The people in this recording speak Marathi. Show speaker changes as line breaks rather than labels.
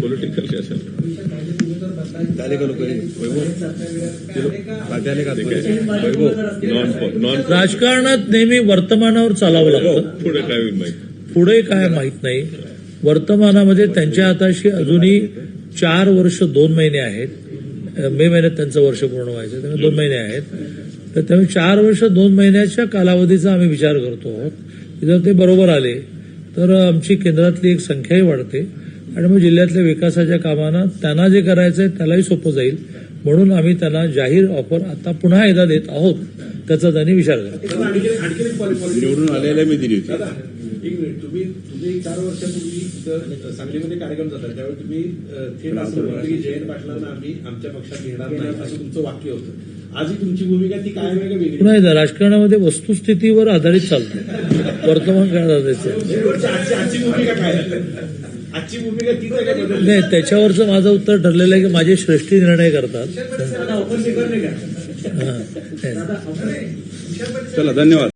पॉलिटिकल कैसे
राजकारणात नेहमी वर्तमानावर चालावं लागतं.
पुढे काय माहिती?
पुढे काय माहीत नाही. वर्तमानामध्ये त्यांच्या हाताशी अजूनही चार वर्ष दोन महिने आहेत. मे महिन्यात त्यांचं वर्ष पूर्ण व्हायचं त्यामुळे दोन महिने आहेत. तर त्यामुळे चार वर्ष दोन महिन्याच्या कालावधीचा आम्ही विचार करतो आहोत. जर ते बरोबर आले तर आमची केंद्रातली एक संख्याही वाढते. आणि मग जिल्ह्यातल्या विकासाच्या कामांना त्यांना जे करायचं आहे त्यालाही सोपं जाईल. म्हणून आम्ही त्यांना जाहीर ऑफर आता पुन्हा एकदा देत आहोत. त्याचा त्यांनी विचार करा.
निवडून आलेल्या मी दिली होती.
एक मिनिट तुम्ही तुम्ही चार वर्षापूर्वी सांगलीमध्ये कार्यक्रम झाला. त्यावेळी तुम्ही थेट असं म्हटलं की जयंत पाटलांना आम्ही आमच्या पक्षात घेणार नाही असं तुमचं वाक्य होतं. आजही तुमची भूमिका ती कायम आहे का वेगळी
एकदा राजकारणामध्ये वस्तुस्थितीवर आधारित चालतं वर्तमान काळात आधारित
आजची भूमिका काय आहे? आजची भूमिका बदलली?
नाही त्याच्यावरचं माझं उत्तर ठरलेलं आहे की माझे श्रेष्ठी निर्णय करतात हा.
चला धन्यवाद